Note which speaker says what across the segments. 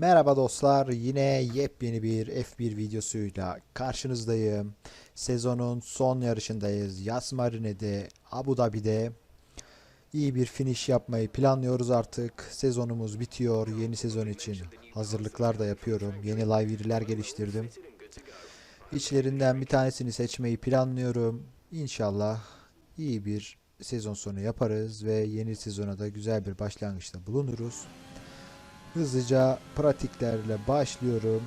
Speaker 1: Merhaba dostlar, yine yepyeni bir F1 videosuyla karşınızdayım. Sezonun son yarışındayız. Yas Marine'de, Abu Dhabi'de iyi bir finish yapmayı planlıyoruz artık. Sezonumuz bitiyor. Yeni sezon için hazırlıklar da yapıyorum. Yeni live'ler geliştirdim. İçlerinden bir tanesini seçmeyi planlıyorum. İnşallah iyi bir sezon sonu yaparız ve yeni sezona da güzel bir başlangıçta bulunuruz. Hızlıca pratiklerle başlıyorum.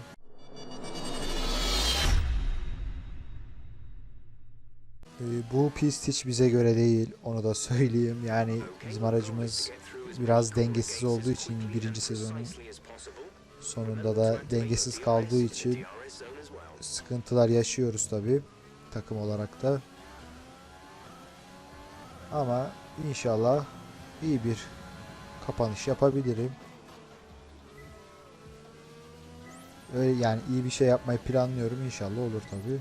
Speaker 1: Ee, bu pist hiç bize göre değil. Onu da söyleyeyim. Yani bizim aracımız biraz dengesiz olduğu için birinci sezonun sonunda da dengesiz kaldığı için sıkıntılar yaşıyoruz tabi takım olarak da. Ama inşallah iyi bir kapanış yapabilirim. Öyle yani iyi bir şey yapmayı planlıyorum. İnşallah olur tabi.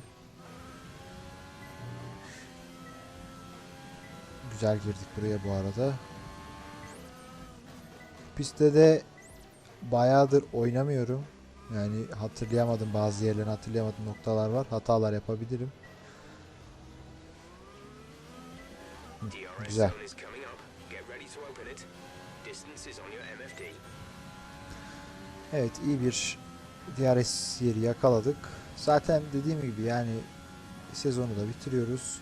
Speaker 1: Güzel girdik buraya bu arada. Pistte de bayağıdır oynamıyorum. Yani hatırlayamadım bazı yerlerini hatırlayamadığım noktalar var. Hatalar yapabilirim. Güzel. Evet iyi bir DRS yeri yakaladık. Zaten dediğim gibi yani sezonu da bitiriyoruz.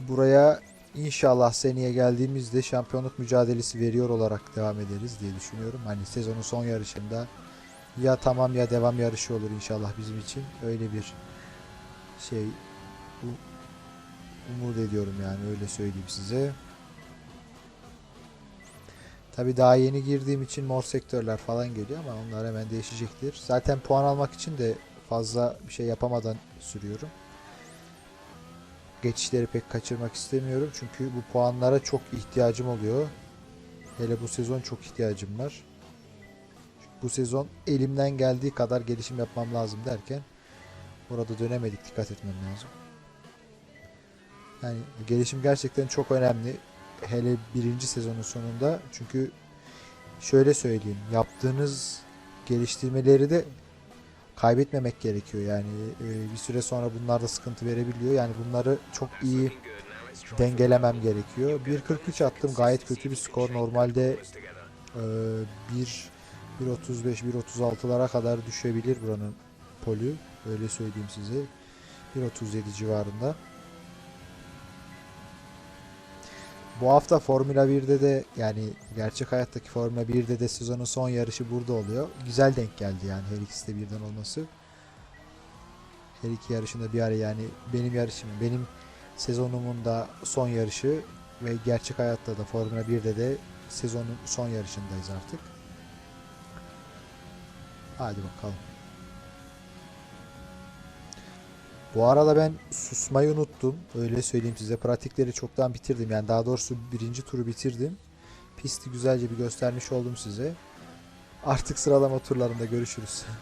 Speaker 1: Buraya inşallah seneye geldiğimizde şampiyonluk mücadelesi veriyor olarak devam ederiz diye düşünüyorum. Hani sezonun son yarışında ya tamam ya devam yarışı olur inşallah bizim için. Öyle bir şey umut ediyorum yani öyle söyleyeyim size. Tabi daha yeni girdiğim için mor sektörler falan geliyor ama onlar hemen değişecektir. Zaten puan almak için de fazla bir şey yapamadan sürüyorum. Geçişleri pek kaçırmak istemiyorum çünkü bu puanlara çok ihtiyacım oluyor. Hele bu sezon çok ihtiyacım var. Bu sezon elimden geldiği kadar gelişim yapmam lazım derken orada dönemedik dikkat etmem lazım. Yani gelişim gerçekten çok önemli hele birinci sezonun sonunda. Çünkü şöyle söyleyeyim yaptığınız geliştirmeleri de kaybetmemek gerekiyor. Yani e, bir süre sonra bunlar da sıkıntı verebiliyor. Yani bunları çok iyi dengelemem gerekiyor. 1.43 attım gayet kötü bir skor. Normalde e, 1 1.35 1.36'lara kadar düşebilir buranın polü öyle söyleyeyim size. 1.37 civarında Bu hafta Formula 1'de de yani gerçek hayattaki Formula 1'de de sezonun son yarışı burada oluyor. Güzel denk geldi yani her ikisi de birden olması. Her iki yarışında bir ara yani benim yarışım, benim sezonumun da son yarışı ve gerçek hayatta da Formula 1'de de sezonun son yarışındayız artık. Hadi bakalım. Bu arada ben susmayı unuttum. Öyle söyleyeyim size. Pratikleri çoktan bitirdim. Yani daha doğrusu birinci turu bitirdim. Pisti güzelce bir göstermiş oldum size. Artık sıralama turlarında görüşürüz.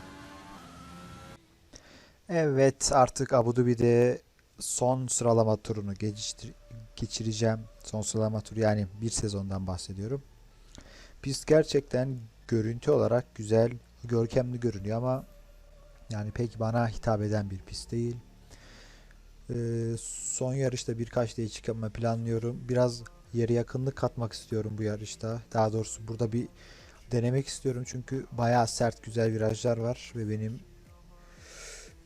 Speaker 1: Evet artık Abu Dhabi'de son sıralama turunu geçir- geçireceğim. Son sıralama turu yani bir sezondan bahsediyorum. Pist gerçekten görüntü olarak güzel, görkemli görünüyor ama yani pek bana hitap eden bir pist değil. Ee, son yarışta birkaç değişiklik yapma planlıyorum. Biraz yere yakınlık katmak istiyorum bu yarışta. Daha doğrusu burada bir denemek istiyorum çünkü bayağı sert güzel virajlar var ve benim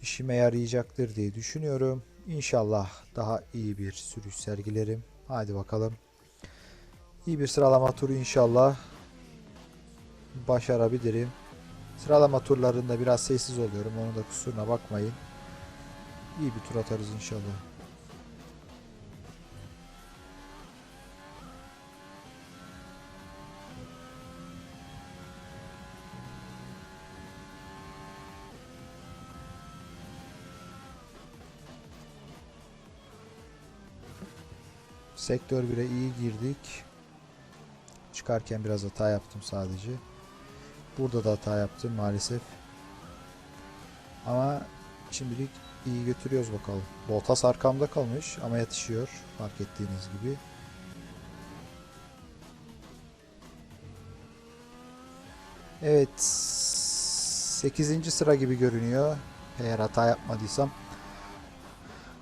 Speaker 1: işime yarayacaktır diye düşünüyorum. İnşallah daha iyi bir sürüş sergilerim. Hadi bakalım. İyi bir sıralama turu inşallah başarabilirim. Sıralama turlarında biraz sessiz oluyorum. Onun da kusuruna bakmayın. İyi bir tur atarız inşallah. Sektör 1'e iyi girdik. Çıkarken biraz hata yaptım sadece. Burada da hata yaptım maalesef. Ama şimdilik iyi götürüyoruz bakalım. Bottas arkamda kalmış ama yetişiyor fark ettiğiniz gibi. Evet. 8. sıra gibi görünüyor. Eğer hata yapmadıysam.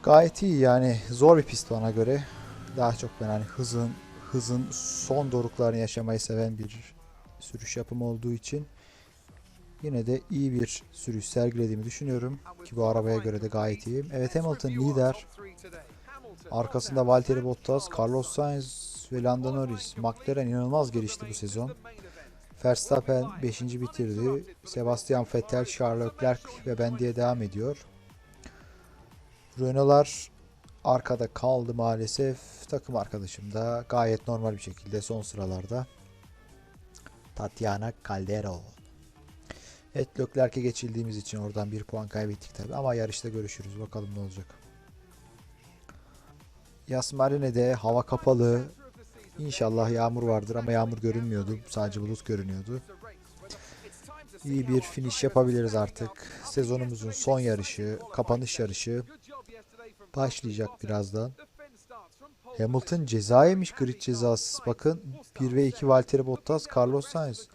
Speaker 1: Gayet iyi yani. Zor bir pist bana göre. Daha çok ben hani hızın hızın son doruklarını yaşamayı seven bir sürüş yapımı olduğu için yine de iyi bir sürüş sergilediğimi düşünüyorum ki bu arabaya göre de gayet iyiyim. Evet Hamilton lider. Arkasında Valtteri Bottas, Carlos Sainz ve Lando Norris. McLaren inanılmaz gelişti bu sezon. Verstappen 5. bitirdi. Sebastian Vettel, Charles Leclerc ve ben diye devam ediyor. Renault'lar arkada kaldı maalesef. Takım arkadaşım da gayet normal bir şekilde son sıralarda. Tatiana Caldero. Leclerc'e geçildiğimiz için oradan bir puan kaybettik tabi ama yarışta görüşürüz. Bakalım ne olacak. Yas Marine'de hava kapalı. İnşallah yağmur vardır ama yağmur görünmüyordu. Sadece bulut görünüyordu. İyi bir finish yapabiliriz artık. Sezonumuzun son yarışı, kapanış yarışı başlayacak birazdan. Hamilton ceza yemiş grid cezası. Bakın 1 ve 2 Valtteri Bottas, Carlos Sainz.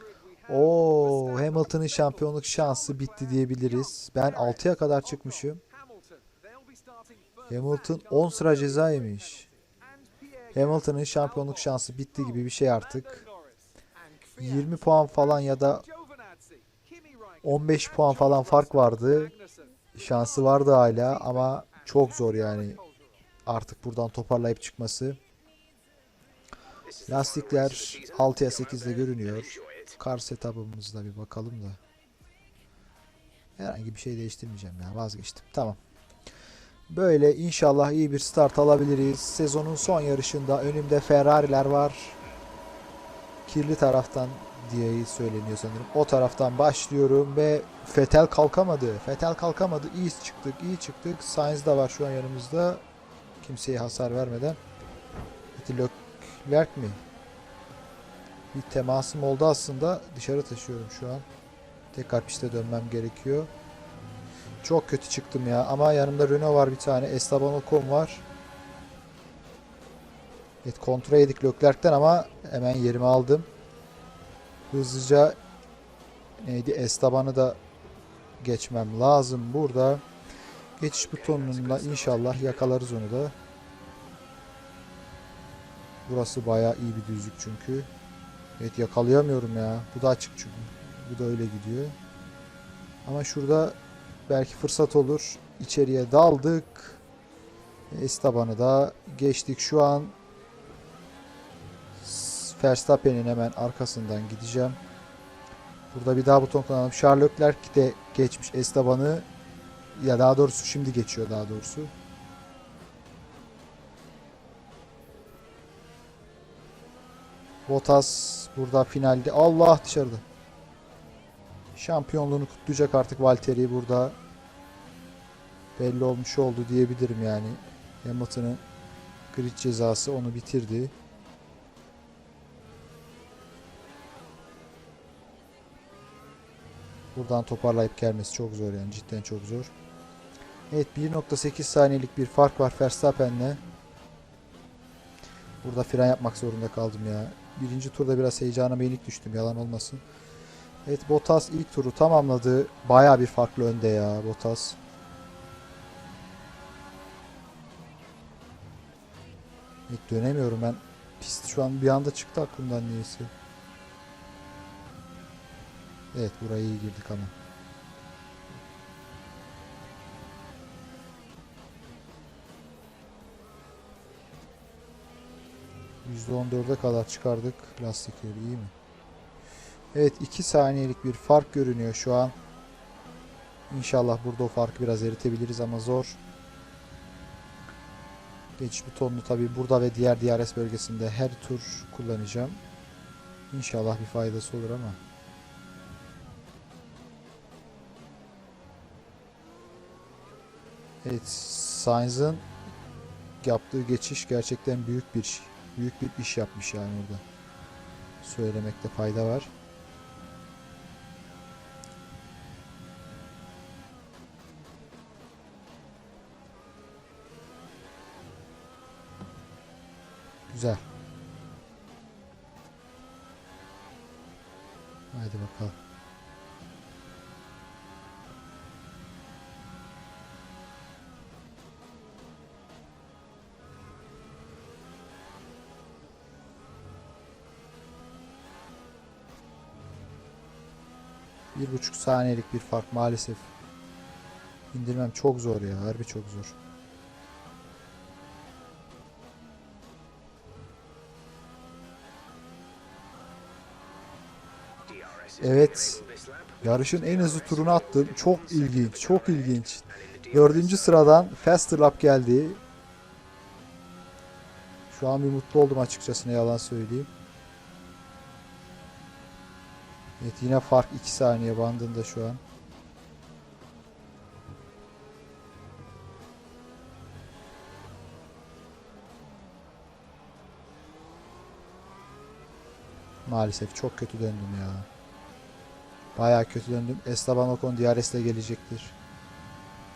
Speaker 1: Oo, Hamilton'ın şampiyonluk şansı bitti diyebiliriz. Ben 6'ya kadar çıkmışım. Hamilton 10 sıra ceza yemiş. Hamilton'ın şampiyonluk şansı bitti gibi bir şey artık. 20 puan falan ya da 15 puan falan fark vardı. Şansı vardı hala ama çok zor yani artık buradan toparlayıp çıkması. Lastikler 6'ya 8'de görünüyor. Kar setup'ımızda bir bakalım da. Herhangi bir şey değiştirmeyeceğim ya vazgeçtim. Tamam. Böyle inşallah iyi bir start alabiliriz. Sezonun son yarışında önümde Ferrari'ler var. Kirli taraftan diye söyleniyor sanırım. O taraftan başlıyorum ve Fetel kalkamadı. Fetel kalkamadı. İyi çıktık, iyi çıktık. Sainz da var şu an yanımızda. Kimseye hasar vermeden. Leclerc mi? Bir temasım oldu aslında. Dışarı taşıyorum şu an. Tekrar piste dönmem gerekiyor. Çok kötü çıktım ya. Ama yanımda Renault var bir tane. Esteban Ocon var. Evet kontra yedik Leclerc'ten ama hemen yerimi aldım. Hızlıca neydi Esteban'ı da geçmem lazım burada. Geçiş butonuyla inşallah yakalarız onu da. Burası bayağı iyi bir düzlük çünkü. Evet yakalayamıyorum ya. Bu da açık çünkü. Bu da öyle gidiyor. Ama şurada belki fırsat olur. İçeriye daldık. Esteban'ı da geçtik. Şu an Verstappen'in hemen arkasından gideceğim. Burada bir daha buton kullanalım. Charles Leclerc de geçmiş Esteban'ı. Ya daha doğrusu şimdi geçiyor daha doğrusu. Bottas burada finalde. Allah dışarıda. Şampiyonluğunu kutlayacak artık Valtteri burada. Belli olmuş oldu diyebilirim yani. Hamilton'ın grid cezası onu bitirdi. Buradan toparlayıp gelmesi çok zor yani cidden çok zor. Evet 1.8 saniyelik bir fark var Verstappen'le. Burada fren yapmak zorunda kaldım ya. Birinci turda biraz heyecana yenik düştüm yalan olmasın. Evet Bottas ilk turu tamamladı. Baya bir farklı önde ya Bottas. Evet dönemiyorum ben. Pist şu an bir anda çıktı aklımdan niyeyse. Evet buraya iyi girdik ama. %14'e kadar çıkardık lastikleri iyi mi? Evet 2 saniyelik bir fark görünüyor şu an. İnşallah burada o farkı biraz eritebiliriz ama zor. Geçiş butonunu tabi burada ve diğer DRS bölgesinde her tur kullanacağım. İnşallah bir faydası olur ama. Evet, Sainz'ın yaptığı geçiş gerçekten büyük bir büyük bir iş yapmış yani orada. Söylemekte fayda var. Güzel. Haydi bakalım. Bir buçuk saniyelik bir fark maalesef. İndirmem çok zor ya. Harbi çok zor. Evet. Yarışın en hızlı turunu attım. Çok ilginç. Çok ilginç. Dördüncü sıradan Faster Lap geldi. Şu an bir mutlu oldum açıkçası ne yalan söyleyeyim. Evet yine fark 2 saniye bandında şu an. Maalesef çok kötü döndüm ya. Bayağı kötü döndüm. Esteban Ocon DRS ile gelecektir.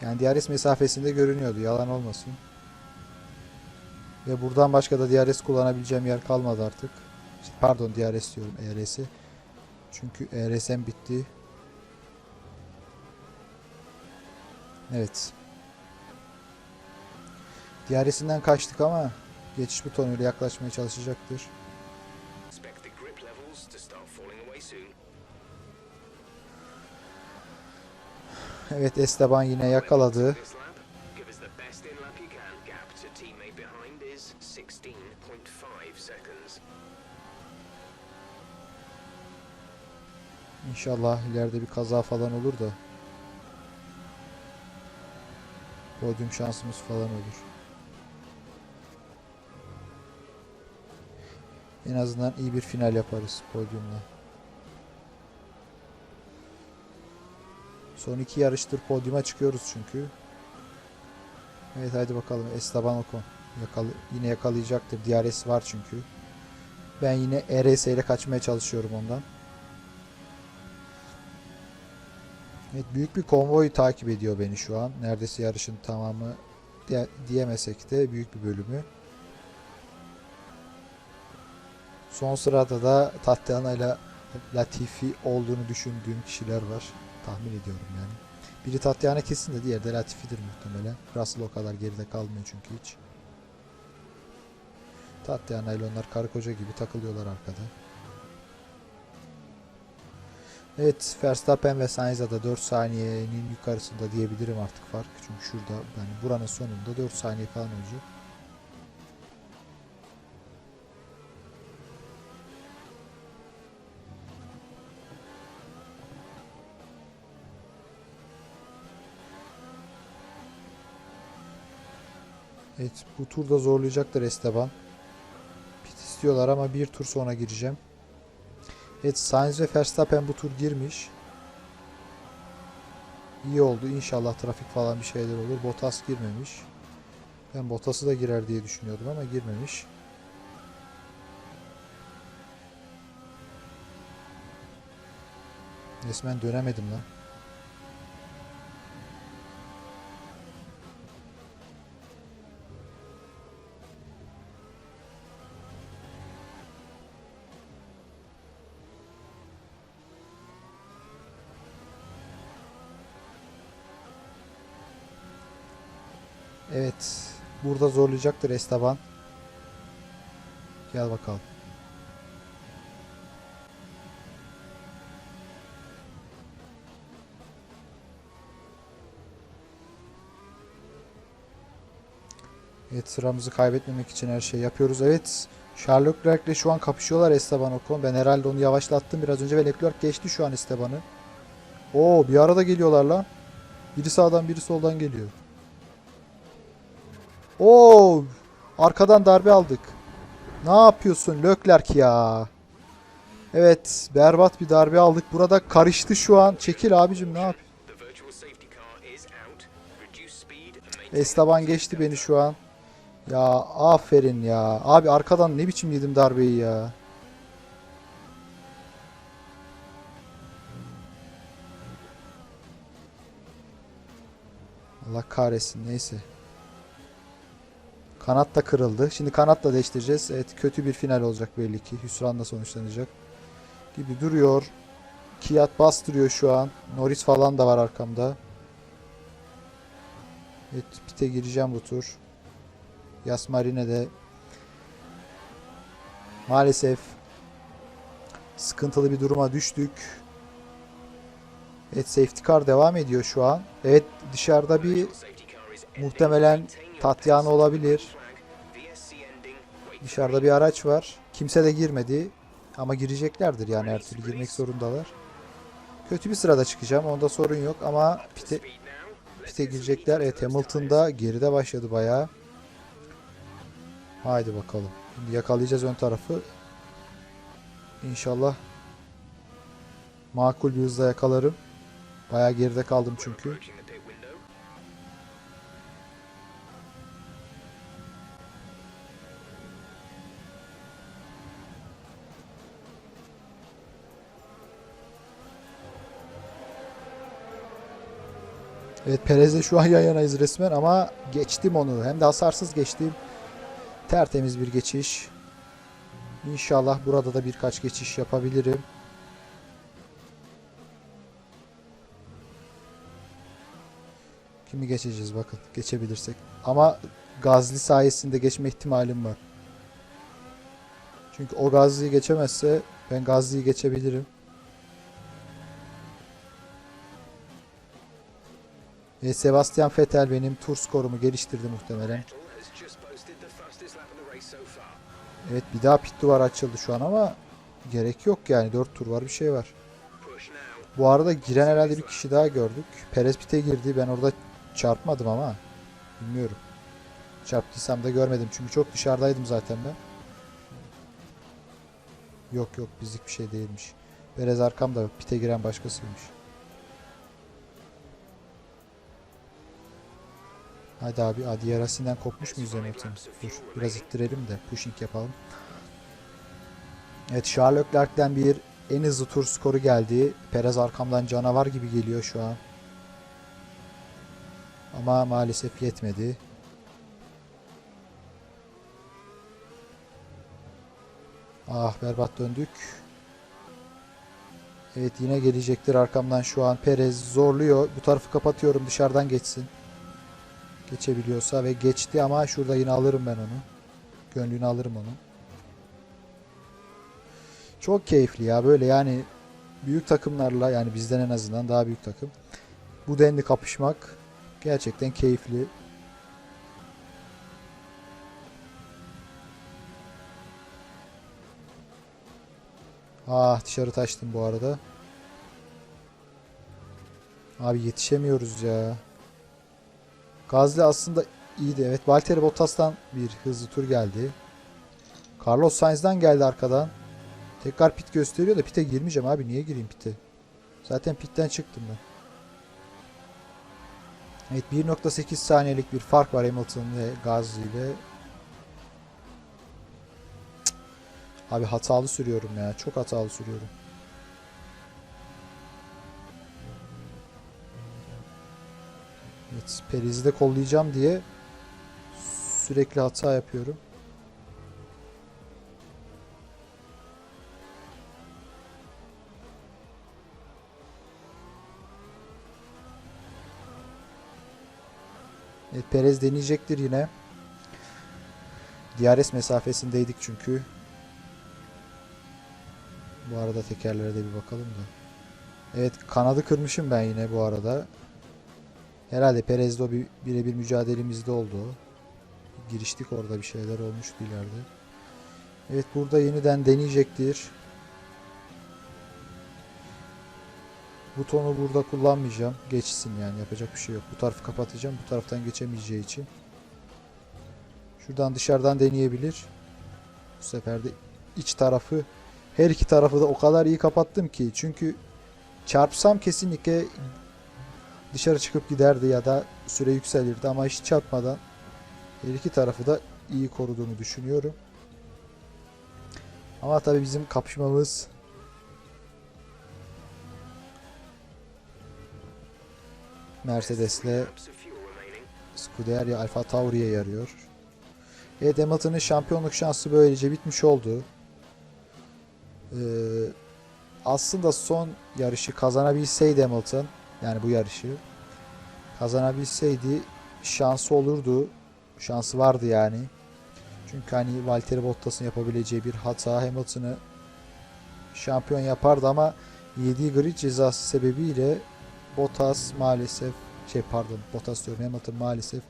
Speaker 1: Yani DRS mesafesinde görünüyordu. Yalan olmasın. Ve buradan başka da DRS kullanabileceğim yer kalmadı artık. Pardon DRS diyorum ERS'i. Çünkü ERS'm bitti. Evet. DRS'inden kaçtık ama geçiş butonuyla yaklaşmaya çalışacaktır. Evet Esteban yine yakaladı. İnşallah ileride bir kaza falan olur da. Podyum şansımız falan olur. En azından iyi bir final yaparız podyumla. Son iki yarıştır podyuma çıkıyoruz çünkü. Evet hadi bakalım Esteban Ocon Yakalı, yine yakalayacaktır. DRS var çünkü. Ben yine ERS ile kaçmaya çalışıyorum ondan. Evet büyük bir konvoy takip ediyor beni şu an. Neredeyse yarışın tamamı diye- diyemesek de büyük bir bölümü. Son sırada da Tatiana ile Latifi olduğunu düşündüğüm kişiler var. Tahmin ediyorum yani. Biri Tatiana kesin de diğeri de Latifi'dir muhtemelen. Russell o kadar geride kalmıyor çünkü hiç. Tatiana ile onlar karı koca gibi takılıyorlar arkada. Evet Verstappen ve Sainz'a da 4 saniyenin yukarısında diyebilirim artık fark. Çünkü şurada yani buranın sonunda 4 saniye falan olacak. Evet bu turda zorlayacaktır Esteban. Pit istiyorlar ama bir tur sonra gireceğim. Evet Sainz ve Verstappen bu tur girmiş. İyi oldu. İnşallah trafik falan bir şeyler olur. Bottas girmemiş. Ben Bottas'ı da girer diye düşünüyordum ama girmemiş. Resmen dönemedim lan. Evet. Burada zorlayacaktır Esteban. Gel bakalım. Evet sıramızı kaybetmemek için her şeyi yapıyoruz. Evet. Charles Leclerc ile şu an kapışıyorlar Esteban Ocon. Ben herhalde onu yavaşlattım biraz önce ve Leclerc geçti şu an Esteban'ı. Oo bir arada geliyorlar lan. Biri sağdan biri soldan geliyor. Oo! Arkadan darbe aldık. Ne yapıyorsun Leclerc ya? Evet, berbat bir darbe aldık. Burada karıştı şu an. Çekil abicim ne yap? Esteban geçti beni şu an. Ya aferin ya. Abi arkadan ne biçim yedim darbeyi ya. Allah kahretsin neyse. Kanat da kırıldı. Şimdi kanat da değiştireceğiz. Evet kötü bir final olacak belli ki. Hüsranla sonuçlanacak. Gibi duruyor. Kiat bastırıyor şu an. Norris falan da var arkamda. Evet pite gireceğim bu tur. Yasmarine de maalesef sıkıntılı bir duruma düştük. Evet safety car devam ediyor şu an. Evet dışarıda bir muhtemelen Tatyana olabilir. Dışarıda bir araç var. Kimse de girmedi. Ama gireceklerdir yani her türlü girmek zorundalar. Kötü bir sırada çıkacağım. Onda sorun yok ama pite, pite girecekler. Evet Hamilton da geride başladı bayağı. Haydi bakalım. Şimdi yakalayacağız ön tarafı. İnşallah makul bir hızla yakalarım. Bayağı geride kaldım çünkü. Evet Perez'le şu an yan yanayız resmen ama geçtim onu. Hem de hasarsız geçtim. Tertemiz bir geçiş. İnşallah burada da birkaç geçiş yapabilirim. Kimi geçeceğiz bakın geçebilirsek. Ama Gazli sayesinde geçme ihtimalim var. Çünkü o Gazli'yi geçemezse ben Gazli'yi geçebilirim. Ve Sebastian Vettel benim tur skorumu geliştirdi muhtemelen. Evet bir daha pit duvar açıldı şu an ama gerek yok yani 4 tur var bir şey var. Bu arada giren herhalde bir kişi daha gördük. Perez pite girdi ben orada çarpmadım ama bilmiyorum. Çarptıysam da görmedim çünkü çok dışarıdaydım zaten ben. Yok yok bizlik bir şey değilmiş. Perez arkamda pite giren başkasıymış. Hadi abi Adi yarasından kopmuş muyuz Hamilton? Dur biraz ittirelim de pushing yapalım. Evet Charles Leclerc'ten bir en hızlı tur skoru geldi. Perez arkamdan canavar gibi geliyor şu an. Ama maalesef yetmedi. Ah berbat döndük. Evet yine gelecektir arkamdan şu an. Perez zorluyor. Bu tarafı kapatıyorum dışarıdan geçsin. Geçebiliyorsa ve geçti ama şurada yine alırım ben onu. Gönlünü alırım onu. Çok keyifli ya böyle yani büyük takımlarla yani bizden en azından daha büyük takım. Bu denli kapışmak gerçekten keyifli. Ah dışarı taştım bu arada. Abi yetişemiyoruz ya. Gazli aslında iyiydi. Evet Valtteri Bottas'tan bir hızlı tur geldi. Carlos Sainz'dan geldi arkadan. Tekrar pit gösteriyor da pite girmeyeceğim abi. Niye gireyim pite? Zaten pitten çıktım ben. Evet 1.8 saniyelik bir fark var Hamilton ve Gasly ile. Abi hatalı sürüyorum ya. Çok hatalı sürüyorum. Evet, Perez'i de kollayacağım diye sürekli hata yapıyorum. Evet, Perez deneyecektir yine. DRS mesafesindeydik çünkü. Bu arada tekerlere de bir bakalım da. Evet kanadı kırmışım ben yine bu arada. Herhalde Perez'de bir birebir mücadelemizde oldu. Giriştik orada bir şeyler olmuştu ileride. Evet burada yeniden deneyecektir. Butonu burada kullanmayacağım. Geçsin yani yapacak bir şey yok. Bu tarafı kapatacağım. Bu taraftan geçemeyeceği için. Şuradan dışarıdan deneyebilir. Bu sefer de iç tarafı her iki tarafı da o kadar iyi kapattım ki. Çünkü çarpsam kesinlikle dışarı çıkıp giderdi ya da süre yükselirdi ama hiç çarpmadan her iki tarafı da iyi koruduğunu düşünüyorum. Ama tabii bizim kapışmamız Mercedes'le. Scuderia Alfa Tauri'ye yarıyor. Evet Hamilton'ın şampiyonluk şansı böylece bitmiş oldu. Ee, aslında son yarışı kazanabilseydi Hamilton yani bu yarışı kazanabilseydi şansı olurdu. Şansı vardı yani. Çünkü hani Valtteri Bottas'ın yapabileceği bir hata Hamilton'ı şampiyon yapardı ama yediği grid cezası sebebiyle Bottas maalesef şey pardon Bottas diyorum Hamilton maalesef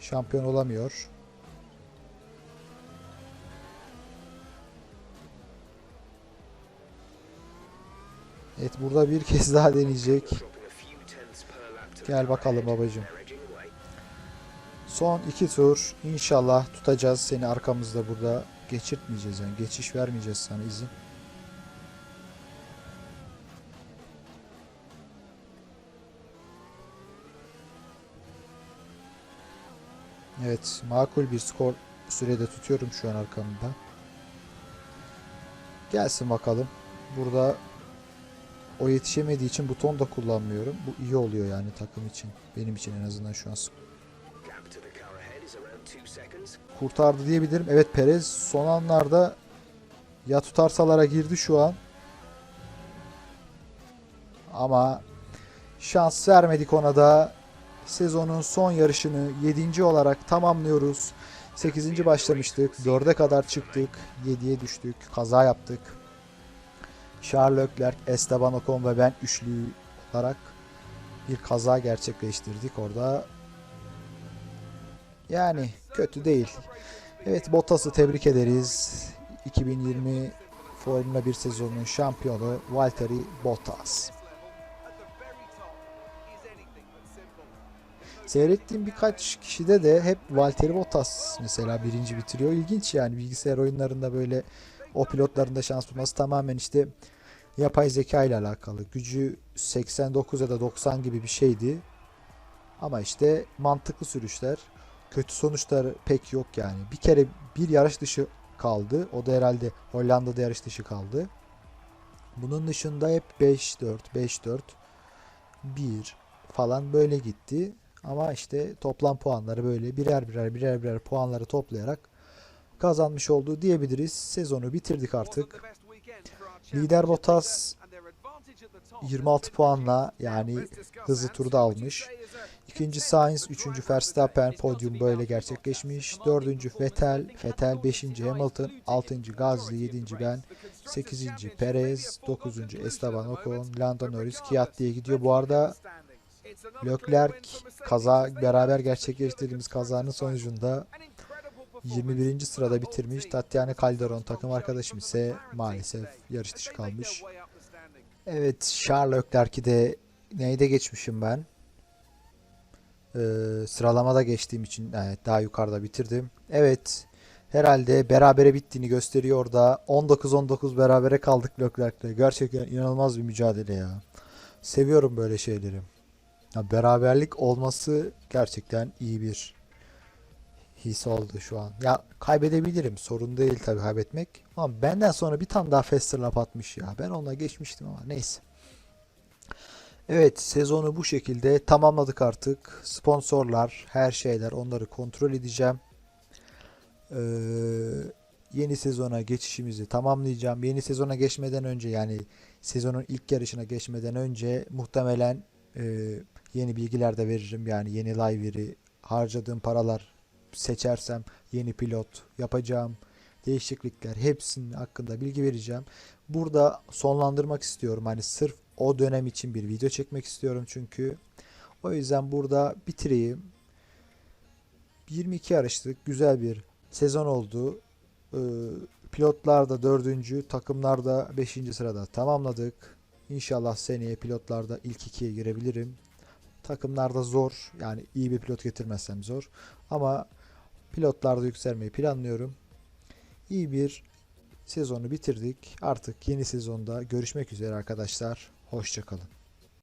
Speaker 1: şampiyon olamıyor. Evet burada bir kez daha deneyecek. Gel bakalım
Speaker 2: away.
Speaker 1: Son iki tur inşallah tutacağız seni arkamızda burada geçirtmeyeceğiz yani geçiş vermeyeceğiz sana izin. Evet makul bir skor sürede tutuyorum şu an arkamda. Gelsin bakalım. Burada o yetişemediği için buton da kullanmıyorum. Bu iyi oluyor yani takım için. Benim için en azından şu an kurtardı diyebilirim. Evet Perez son anlarda ya tutarsalara girdi şu an. Ama şans vermedik ona da. Sezonun son yarışını 7. olarak tamamlıyoruz. 8. başlamıştık. 4'e kadar çıktık. 7'ye düştük. Kaza yaptık. Charles Leclerc, Esteban Ocon ve ben üçlü olarak bir kaza gerçekleştirdik orada. Yani kötü değil. Evet Bottas'ı tebrik ederiz. 2020 Formula 1 sezonunun şampiyonu Valtteri Bottas. Seyrettiğim birkaç kişide de hep Valtteri Bottas mesela birinci bitiriyor. İlginç yani bilgisayar oyunlarında böyle o pilotların da şans bulması tamamen işte yapay zeka ile alakalı. Gücü 89 ya da 90 gibi bir şeydi. Ama işte mantıklı sürüşler. Kötü sonuçları pek yok yani. Bir kere bir yarış dışı kaldı. O da herhalde Hollanda'da yarış dışı kaldı. Bunun dışında hep 5-4, 5-4, 1 falan böyle gitti. Ama işte toplam puanları böyle birer birer birer birer puanları toplayarak kazanmış olduğu diyebiliriz. Sezonu bitirdik artık. Lider Bottas 26 puanla yani hızlı turda almış. İkinci Sainz, üçüncü Verstappen podyum böyle gerçekleşmiş. Dördüncü Vettel, Vettel beşinci Hamilton, altıncı Gasly, yedinci ben, sekizinci Perez, dokuzuncu Esteban Ocon, Lando Norris, Kvyat diye gidiyor. Bu arada Leclerc kaza beraber gerçekleştirdiğimiz kazanın sonucunda 21. sırada bitirmiş. Tatiana Calderon takım arkadaşım ise maalesef yarış dışı kalmış. Evet Charles Leclerc'i de neyde geçmişim ben? Ee, sıralamada geçtiğim için evet, daha yukarıda bitirdim. Evet herhalde berabere bittiğini gösteriyor da 19-19 berabere kaldık Leclerc'le. Gerçekten inanılmaz bir mücadele ya. Seviyorum böyle şeyleri. Ya, beraberlik olması gerçekten iyi bir his oldu şu an. Ya kaybedebilirim. Sorun değil tabii kaybetmek. Ama benden sonra bir tane daha Fester lap atmış ya. Ben onunla geçmiştim ama neyse. Evet sezonu bu şekilde tamamladık artık. Sponsorlar, her şeyler onları kontrol edeceğim. Ee, yeni sezona geçişimizi tamamlayacağım. Yeni sezona geçmeden önce yani sezonun ilk yarışına geçmeden önce muhtemelen e, yeni bilgiler de veririm. Yani yeni livery, harcadığım paralar seçersem yeni pilot yapacağım değişiklikler hepsinin hakkında bilgi vereceğim. Burada sonlandırmak istiyorum. Hani sırf o dönem için bir video çekmek istiyorum çünkü. O yüzden burada bitireyim. 22 yarışlık güzel bir sezon oldu. Ee, pilotlar da 4. takımlar da 5. sırada tamamladık. İnşallah seneye pilotlarda ilk ikiye girebilirim. Takımlarda zor. Yani iyi bir pilot getirmezsem zor. Ama pilotlarda yükselmeyi planlıyorum. İyi bir sezonu bitirdik. Artık yeni sezonda görüşmek üzere arkadaşlar. Hoşçakalın.